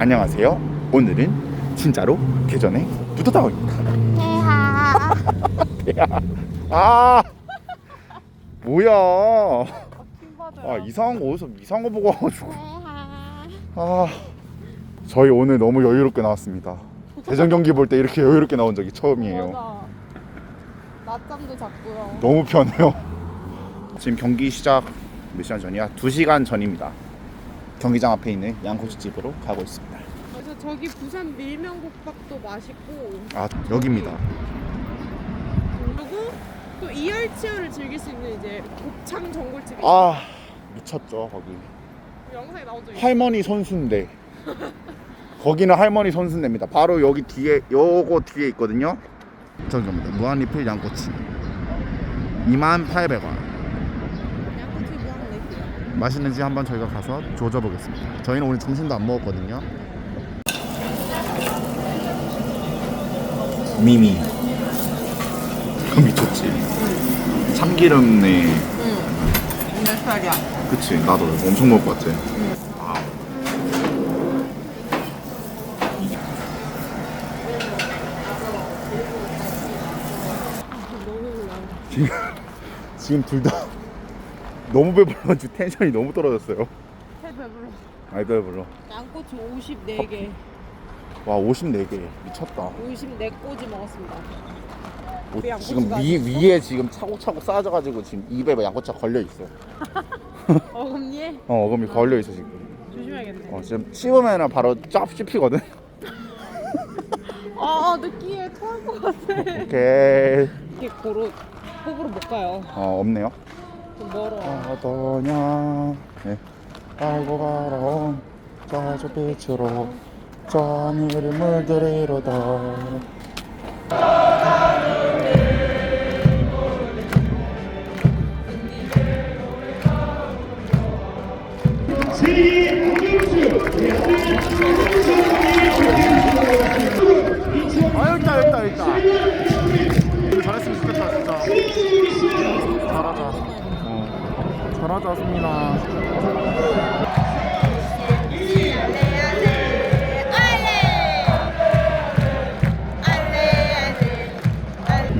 안녕하세요. 오늘은 진짜로 개전에 부터다입니다 해하. 아 뭐야? 킹받아요. 아 이상한 거 어디서 이상한 거 보고 와가지고 해하. 아 저희 오늘 너무 여유롭게 나왔습니다. 대전 경기 볼 때 이렇게 여유롭게 나온 적이 처음이에요. 낮잠도 잤고요. 너무 편해요. 지금 경기 시작 몇 시간 전이야? 2시간 전입니다. 경기장 앞에 있는 양꼬치집으로 가고 있습니다. 그래서 저기 부산 밀면국밥도 맛있고 아 여기입니다. 그리고 또 이열치열을 즐길 수 있는 이제 곱창 전골집이 아 미쳤죠 거기. 영상에 나오죠. 할머니 선수인데 거기는 할머니 선수입니다. 바로 여기 뒤에 요거 뒤에 있거든요. 저기입니다. 무한리필 양꼬치 28,800원. 맛있는지 한번 저희가 가서 조져보겠습니다. 저희는 오늘 점심도 안 먹었거든요. 미미. 그 미쳤지. 참기름에 응. 몇 살이야? 그치 나도 엄청 먹을 것 같아. 지금 둘 다 너무 배불러가지고 텐션이 너무 떨어졌어요. 해 배불러. 아이들 불러. 양꼬치 54개, 와 54개 미쳤다. 54꼬지 먹었습니다. 오, 그 양꼬치가 지금 위 아니었어? 위에 지금 차곡차곡 쌓아져가지고 지금 입에 양꼬치가 걸려 있어. 어금니? 어 어금이 걸려 있어 지금. 조심해야겠네. 어 지금 씹으면은 바로 짭 씹히거든. 아, 느끼해. 토할 것 같아. 오케이. 이게 고로 호불호 못 가요. 어 없네요. 어떠냐? 네. 알고 가라온 저저 빛으로 저 하늘을 물들이로다. 아 여기 있다 여기 있다 여기 있다 잘하자 승민아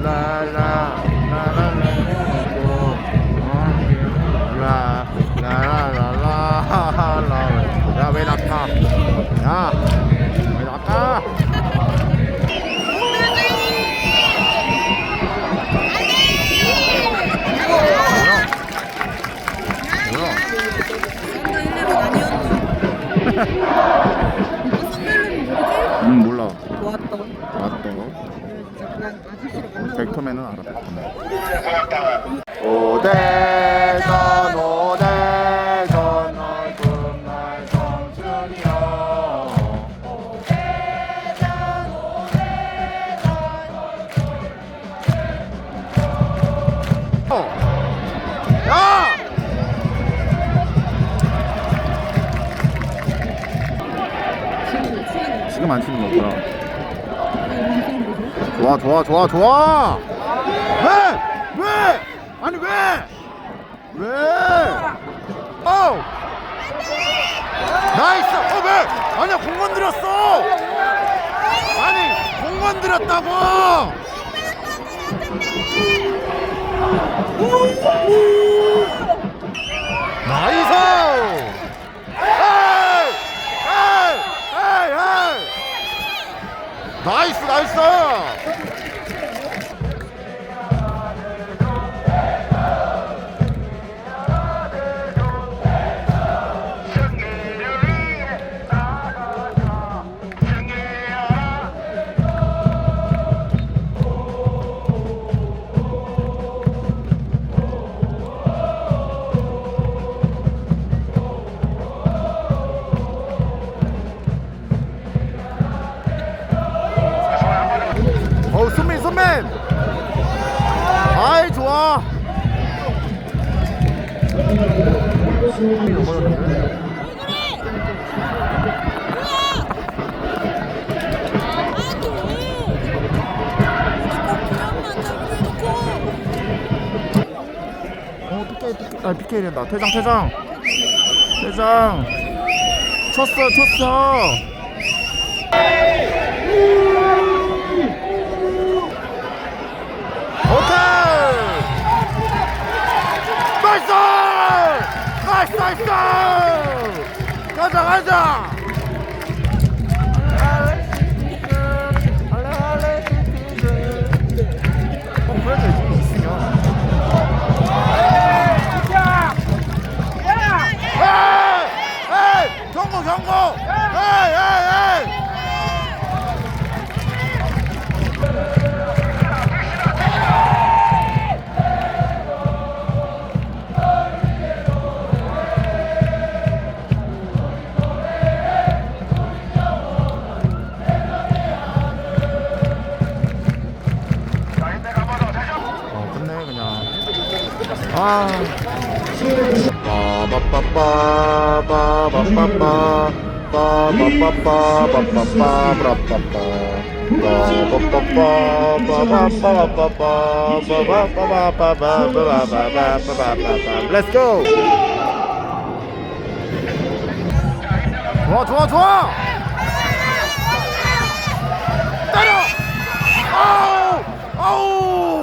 라라 라라라라라라라 야왜 낙하 야왜 낙하 뭐야 음 몰라. 맞다 진짜 그냥 아저씨를 만나서 벡터맨은 알아 벡터맨. 오대 좋아 좋아 좋아 좋아 왜? 왜? 아니 왜? 왜? 어! 나이스! 어 왜? 아니야 공만 들였어! 아니 공만 들였다고! 나이스! 에이! 에이! 에이! 에이! 나이스 나이스 아 PK 된다 퇴장 퇴장. 퇴장. 쳤어 쳤어. 나이스 나이스 나이스 가자 가자! 빠바빠빠 Let's go. 좋아 좋아 좋아. 때려. 아우 아우.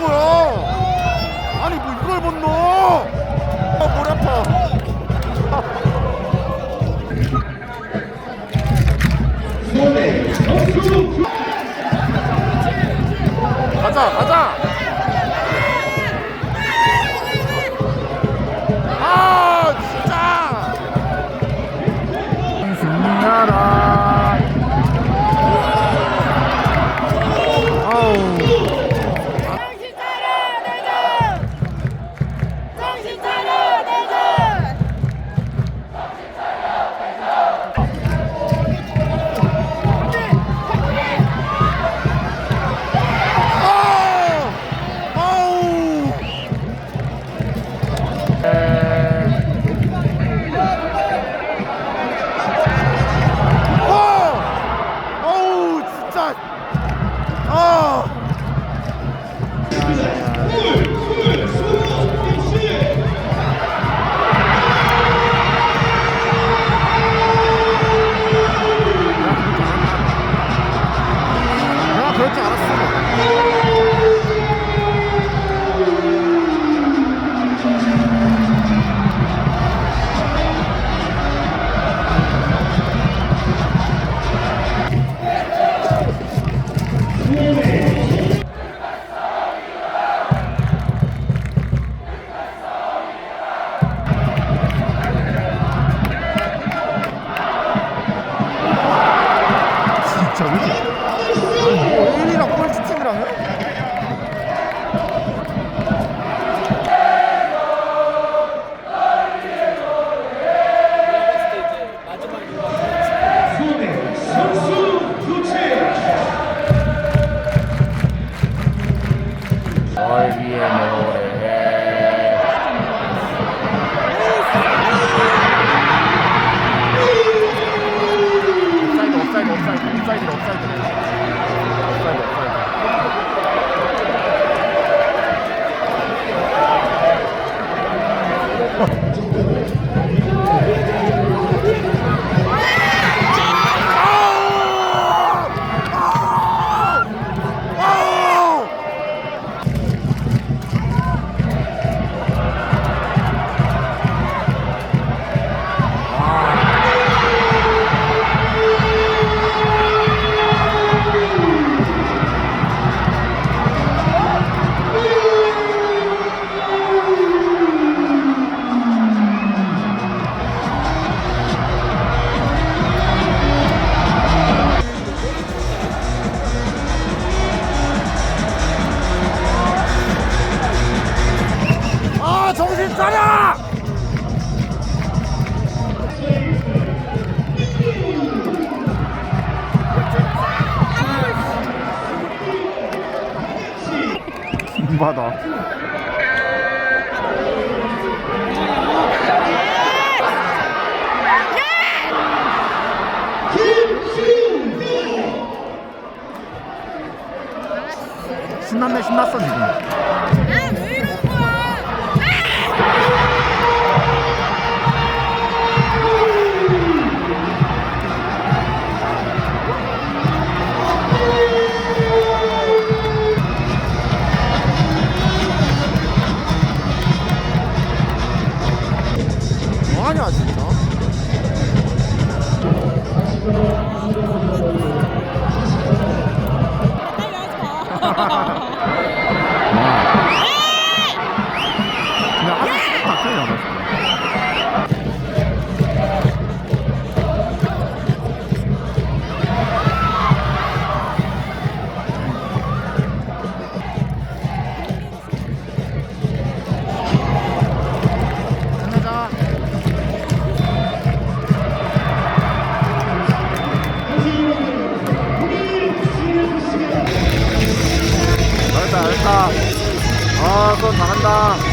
거야? 아니 뭐 이걸 못 넣어? 아뭘 아파? 가자 가자 아 진짜 승리하라 year and they're. 열받아. 신났네 신났어 지금. 잘한다